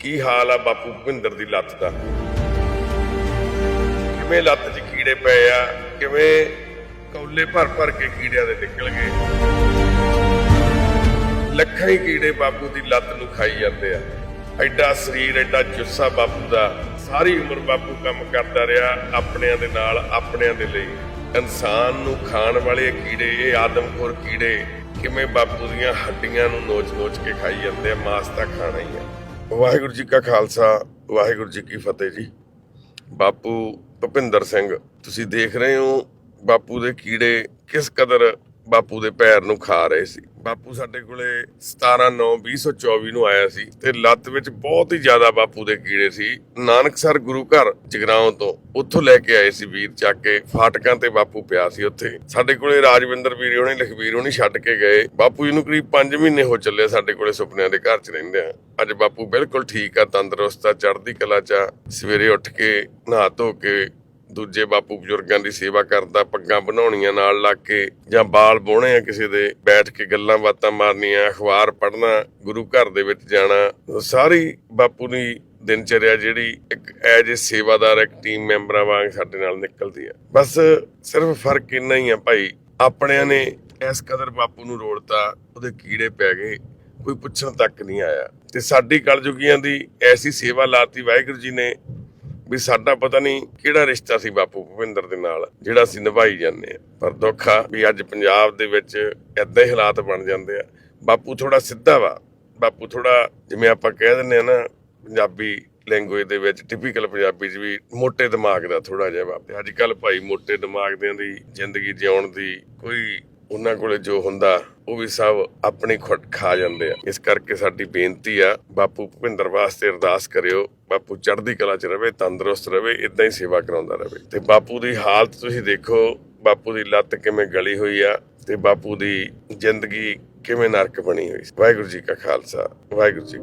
ਕੀ ਹਾਲ ਆ ਬਾਪੂ ਭੁਪਿੰਦਰ ਦੀ ਲੱਤ ਦਾ? ਕਿਵੇਂ ਲੱਤ 'ਚ ਕੀੜੇ ਪਏ ਆ? ਕਿਵੇਂ ਕੌਲੇ ਭਰ ਭਰ ਕੇ ਕੀੜਿਆਂ ਦੇ ਨਿਕਲ ਗਏ? ਲੱਖਾਂ ਹੀ ਕੀੜੇ ਬਾਪੂ ਦੀ ਲੱਤ ਨੂੰ ਖਾਈ ਜਾਂਦੇ ਆ। ਐਡਾ ਸਰੀਰ, ਐਡਾ ਜੁੱਸਾ ਬਾਪੂ ਦਾ। ਸਾਰੀ ਉਮਰ ਬਾਪੂ ਕੰਮ ਕਰਦਾ ਰਿਹਾ ਆਪਣਿਆਂ ਦੇ ਨਾਲ, ਆਪਣਿਆਂ ਦੇ ਲਈ। ਇਨਸਾਨ ਨੂੰ ਖਾਣ ਵਾਲੇ ਕੀੜੇ, ਇਹ ਆਦਮਖੋਰ ਕੀੜੇ ਕਿਵੇਂ ਬਾਪੂ ਦੀਆਂ ਹੱਡੀਆਂ ਨੂੰ ਨੋਚ-ਨੋਚ ਕੇ ਖਾਈ ਜਾਂਦੇ ਆ, ਮਾਸ ਤਾਂ ਖਾਣਾ ਹੀ ਆ। ਵਾਹਿਗੁਰੂ ਜੀ ਕਾ ਖਾਲਸਾ, ਵਾਹਿਗੁਰੂ ਜੀ ਕੀ ਫਤਿਹ ਜੀ। ਬਾਪੂ ਭੁਪਿੰਦਰ ਸਿੰਘ, ਤੁਸੀਂ ਦੇਖ ਰਹੇ ਹੋ ਬਾਪੂ ਦੇ ਕੀੜੇ ਕਿਸ ਕਦਰ ਬਾਪੂ ਦੇ ਪੈਰ ਨੂੰ ਖਾ ਰਹੇ ਸੀ। ਬਾਪੂ ਸਾਡੇ ਕੋਲੇ 17/9/2024 ਨੂੰ ਆਇਆ ਸੀ ਤੇ ਲੱਤ ਵਿੱਚ ਬਹੁਤ ਹੀ ਜ਼ਿਆਦਾ ਬਾਪੂ ਦੇ ਕੀੜੇ ਸੀ। ਨਾਨਕਸਰ ਗੁਰੂ ਘਰ ਜਗਰਾਉਂ ਤੋਂ ਉੱਥੋਂ ਲੈ ਕੇ ਆਏ ਸੀ ਵੀਰ ਚੱਕ ਕੇ। ਫਾਟਕਾਂ ਤੇ ਬਾਪੂ ਪਿਆ ਸੀ ਉੱਥੇ। ਸਾਡੇ ਕੋਲੇ ਰਾਜਵਿੰਦਰ ਵੀਰ ਹੋਣੀ ਲਖਵੀਰ ਹੋਣੀ ਛੱਡ ਕੇ ਗਏ। ਬਾਪੂ ਜੀ ਨੂੰ ਕਰੀਬ 5 ਮਹੀਨੇ ਹੋ ਚੱਲੇ ਸਾਡੇ ਕੋਲੇ ਸੁਪਨਿਆਂ ਦੇ ਘਰ 'ਚ ਰਹਿੰਦੇ ਆ ਅੱਜ ਬਾਪੂ ਬਿਲਕੁਲ ਠੀਕ ਆ, ਤੰਦਰੁਸਤ ਆ, ਚੜ੍ਹਦੀ ਕਲਾ 'ਚ ਆ। ਸਵੇਰੇ ਉੱਠ ਕੇ, ਨਹਾ ਧੋ ਕੇ ਦੂਜੇ ਬਾਪੂ ਬਜ਼ੁਰਗਾਂ ਦੀ ਸੇਵਾ ਕਰਦਾ ਪੱਗਾਂ ਬਣਾਉਣੀਆਂ ਨਾਲ ਲੱਗ ਕੇ ਜਾਂ ਬਾਲ ਬੋਣੇ ਆ ਕਿਸੇ ਦੇ, ਬੈਠ ਕੇ ਗੱਲਾਂ ਬਾਤਾਂ ਮਾਰਨੀਆਂ, ਅਖਬਾਰ ਪੜ੍ਹਨਾ, ਗੁਰੂ ਘਰ ਦੇ ਵਿੱਚ ਜਾਣਾ ਸਾਰੀ ਬਾਪੂ ਦੀ ਦਿਨਚਰਿਆ ਜਿਹੜੀ ਇੱਕ ਐਜ ਏ ਸੇਵਾਦਾਰ, ਇੱਕ ਟੀਮ ਮੈਂਬਰਾਂ ਵਾਂਗ ਸਾਡੇ ਨਾਲ ਨਿਕਲਦੀ ਆ। ਬਸ ਸਿਰਫ ਫ਼ਰਕ ਇੰਨਾ ਹੀ ਆ ਭਾਈ, ਆਪਣਿਆਂ ਨੇ ਇਸ ਕਦਰ ਬਾਪੂ ਨੂੰ ਰੋੜਤਾ, ਉਹਦੇ ਕੀੜੇ ਪੈ ਗਏ, ਕੋਈ ਪੁੱਛਣ ਤੱਕ ਨਹੀਂ ਆਇਆ। ਤੇ ਸਾਡੀ ਕਲਯੁਗੀਆਂ ਦੀ ਐਸੀ ਸੇਵਾ ਲਾਤੀ ਵਾਹਿਗੁਰੂ ਜੀ ਨੇ ਵੀ ਸਾਡਾ ਪਤਾ ਨਹੀਂ ਕਿਹੜਾ ਰਿਸ਼ਤਾ ਸੀ ਬਾਪੂ ਭੁਪਿੰਦਰ ਦੇ ਨਾਲ, ਜਿਹੜਾ ਅਸੀਂ ਨਿਭਾਈ ਜਾਂਦੇ ਆ ਪਰ ਦੁੱਖ ਆ ਵੀ ਅੱਜ ਪੰਜਾਬ ਦੇ ਵਿੱਚ ਏਦਾਂ ਹੀ ਹਾਲਾਤ ਬਣ ਜਾਂਦੇ ਆ। ਬਾਪੂ ਥੋੜਾ ਸਿੱਧਾ ਵਾ। ਬਾਪੂ ਥੋੜਾ ਜਿਵੇਂ ਆਪਾਂ ਕਹਿ ਦਿੰਦੇ ਆ ਨਾ, ਪੰਜਾਬੀ ਲੈਂਗੁਏਜ ਦੇ ਵਿੱਚ ਟਿਪੀਕਲ ਪੰਜਾਬੀ 'ਚ ਵੀ ਮੋਟੇ ਦਿਮਾਗ ਦਾ ਥੋੜਾ ਜਿਹਾ ਵਾ। ਅੱਜ ਕੱਲ ਭਾਈ ਮੋਟੇ ਦਿਮਾਗ ਦਿਆਂ ਦੀ ਜ਼ਿੰਦਗੀ ਜਿਉਣ ਦੀ ਕੋਈ ਉਹਨਾਂ ਕੋਲੇ ਜੋ ਹੁੰਦਾ, ਉਹ ਵੀ ਸਭ ਆਪਣੀ ਖੁੱਟ ਖਾ ਜਾਂਦੇ ਆ। ਇਸ ਕਰਕੇ ਸਾਡੀ ਬੇਨਤੀ ਆ, ਬਾਪੂ ਭੁਪਿੰਦਰ ਵਾਸਤੇ ਅਰਦਾਸ ਕਰਿਓ ਬਾਪੂ ਚੜ੍ਹਦੀ ਕਲਾ 'ਚ ਰਵੇ, ਤੰਦਰੁਸਤ ਰਵੇ ਇਦਾਂ ਹੀ ਸੇਵਾ ਕਰਾਉਂਦਾ ਰਵੇ। ਤੇ ਬਾਪੂ ਦੀ ਹਾਲਤ ਤੁਸੀਂ ਦੇਖੋ, ਬਾਪੂ ਦੀ ਲੱਤ ਕਿਵੇਂ ਗਲੀ ਹੋਈ ਆ ਤੇ ਬਾਪੂ ਦੀ ਜ਼ਿੰਦਗੀ ਕਿਵੇਂ ਨਰਕ ਬਣੀ ਹੋਈ ਵਾਹਿਗੁਰੂ ਜੀ ਕਾ ਖਾਲਸਾ, ਵਾਹਿਗੁਰੂ ਜੀ